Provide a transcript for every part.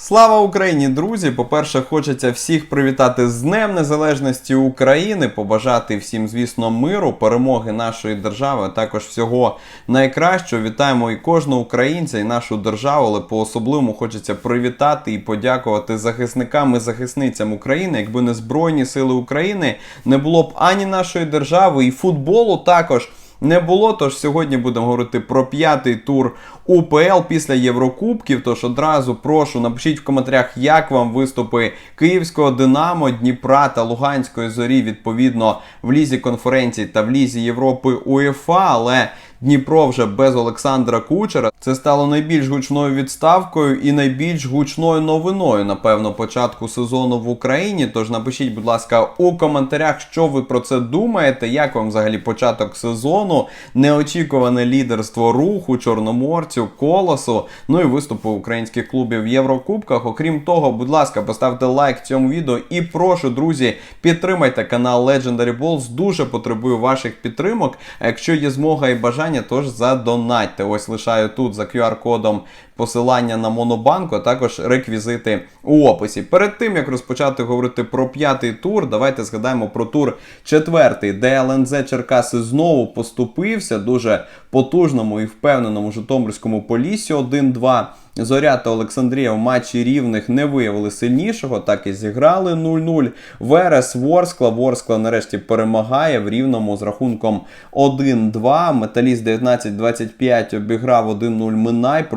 Слава Україні, друзі! По-перше, хочеться всіх привітати з Днем Незалежності України, побажати всім, звісно, миру, перемоги нашої держави, а також всього найкращого. Вітаємо і кожного українця, і нашу державу, але по-особливому хочеться привітати і подякувати захисникам і захисницям України. Якби не Збройні Сили України, не було б ані нашої держави, і футболу також не було. Тож сьогодні будемо говорити про п'ятий тур УПЛ після Єврокубків. Тож одразу прошу напишіть в коментарях, як вам виступи Київського Динамо, Дніпра та Луганської зорі відповідно в лізі конференцій та в лізі Європи УЄФА. Але Дніпро вже без Олександра Кучера. Це стало найбільш гучною відставкою і найбільш гучною новиною, напевно, початку сезону в Україні. Тож напишіть, будь ласка, у коментарях, що ви про це думаєте, як вам взагалі початок сезону, неочікуване лідерство руху, чорноморцю, колосу, ну і виступи українських клубів в Єврокубках. Окрім того, будь ласка, поставте лайк цьому відео і прошу, друзі, підтримайте канал Legendary Balls. Дуже потребую ваших підтримок. Якщо є змога і бажання, тож задонатьте. Ось лишаю тут за QR-кодом посилання на Монобанку, а також реквізити у описі. Перед тим як розпочати говорити про п'ятий тур, давайте згадаємо про тур четвертий, де ЛНЗ Черкаси знову поступився дуже потужному і впевненому Житомирському полісі 1-2. Зоря та Олександрія в матчі рівних не виявили сильнішого, так і зіграли 0-0. Верес Ворскла. Ворскла нарешті перемагає в рівному з рахунком 1-2. Металіст 19-25 обіграв 1-0 Минай.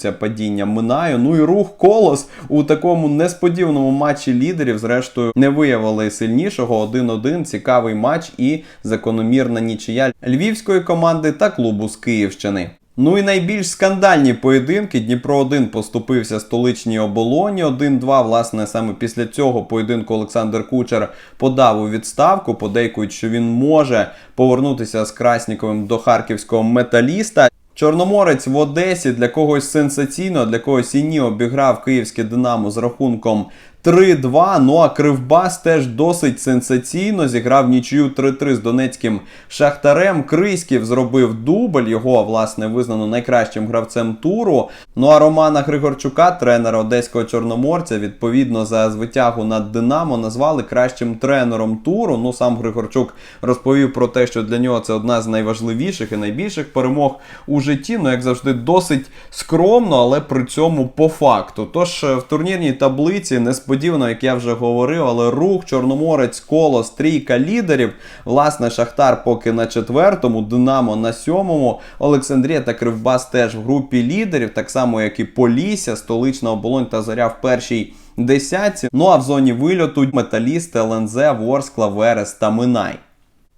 Продовжується падіння Минаю. Ну і рух Колос у такому несподіваному матчі лідерів, зрештою, не виявили сильнішого. 1-1. Цікавий матч і закономірна нічия львівської команди та клубу з Київщини. Ну і найбільш скандальні поєдинки. Дніпро 1 поступився столичній оболоні. 1-2. Власне, саме після цього поєдинку Олександр Кучер подав у відставку. Подейкують, що він може повернутися з Красніковим до харківського металіста. Чорноморець в Одесі для когось сенсаційно, для когось і ні обіграв київське Динамо з рахунком 3-2. Ну а Кривбас теж досить сенсаційно зіграв нічию 3-3 з донецьким Шахтарем. Крийськів зробив дубль. Його власне визнано найкращим гравцем туру. Ну а Романа Григорчука, тренера одеського чорноморця, відповідно за звитягу над Динамо, назвали кращим тренером туру. Ну сам Григорчук розповів про те, що для нього це одна з найважливіших і найбільших перемог у житті. Ну як завжди, досить скромно, але при цьому по факту. Тож е, в турнірній таблиці несподівано, як я вже говорив, але рух, Чорноморець, колос, трійка лідерів. Власне, Шахтар поки на четвертому, Динамо на сьомому, Олександрія та Кривбас теж в групі лідерів, так само як і Полісся, столична оболонь та Заря в першій. Десятці. Ну а в зоні вильоту металіст, ЛНЗ, Ворскла, Верес та Минай.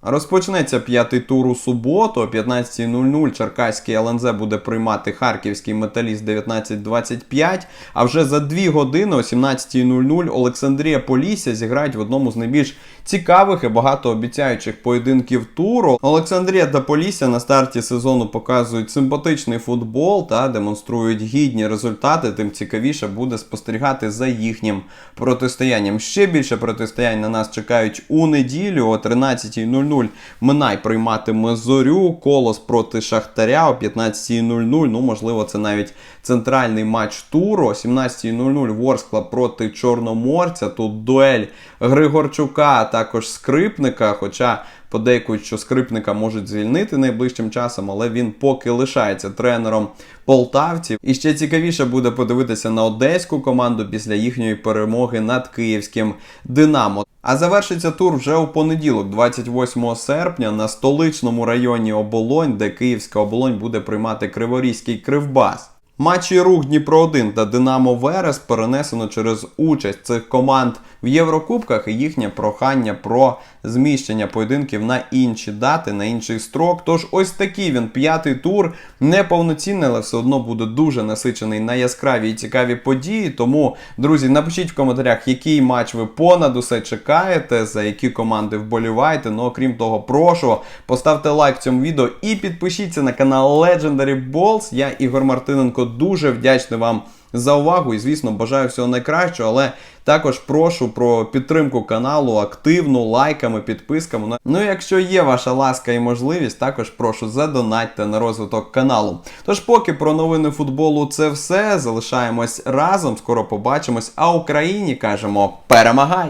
Розпочнеться п'ятий тур у суботу о 15.00. Черкаський ЛНЗ буде приймати харківський металіст 19.25. А вже за 2 години о 17.00 Олександрія Полісся зіграють в одному з найбільш цікавих і багатообіцяючих поєдинків туру. Олександрія та Полісся на старті сезону показують симпатичний футбол та демонструють гідні результати. Тим цікавіше буде спостерігати за їхнім протистоянням. Ще більше протистоянь на нас чекають у неділю о 13.00. Минай прийматиме зорю, колос проти Шахтаря о 15.00. Ну, можливо, це навіть центральний матч туру. О 17.00 Ворскла проти Чорноморця. Тут дуель Григорчука, а також скрипника. Хоча подейкують, що скрипника можуть звільнити найближчим часом, але він поки лишається тренером полтавців. І ще цікавіше буде подивитися на одеську команду після їхньої перемоги над київським Динамо. А завершиться тур вже у понеділок, 28 серпня, на столичному районі Оболонь, де Київська оболонь буде приймати Криворізький Кривбас. Матчі рух Дніпро 1 та Динамо Верес перенесено через участь цих команд в Єврокубках і їхнє прохання про зміщення поєдинків на інші дати, на інший строк. Тож ось такий він п'ятий тур, неповноцінний, але все одно буде дуже насичений на яскраві і цікаві події. Тому, друзі, напишіть в коментарях, який матч ви понад усе чекаєте, за які команди вболіваєте. Ну, окрім того, прошу, поставте лайк цьому відео і підпишіться на канал Legendary Balls. Я Ігор Мартиненко дуже вдячний вам за увагу і, звісно, бажаю всього найкращого, але також прошу про підтримку каналу активну, лайками, підписками. Ну і якщо є ваша ласка і можливість, також прошу задонатьте на розвиток каналу. Тож, поки про новини футболу це все. Залишаємось разом. Скоро побачимось. А Україні кажемо перемагай!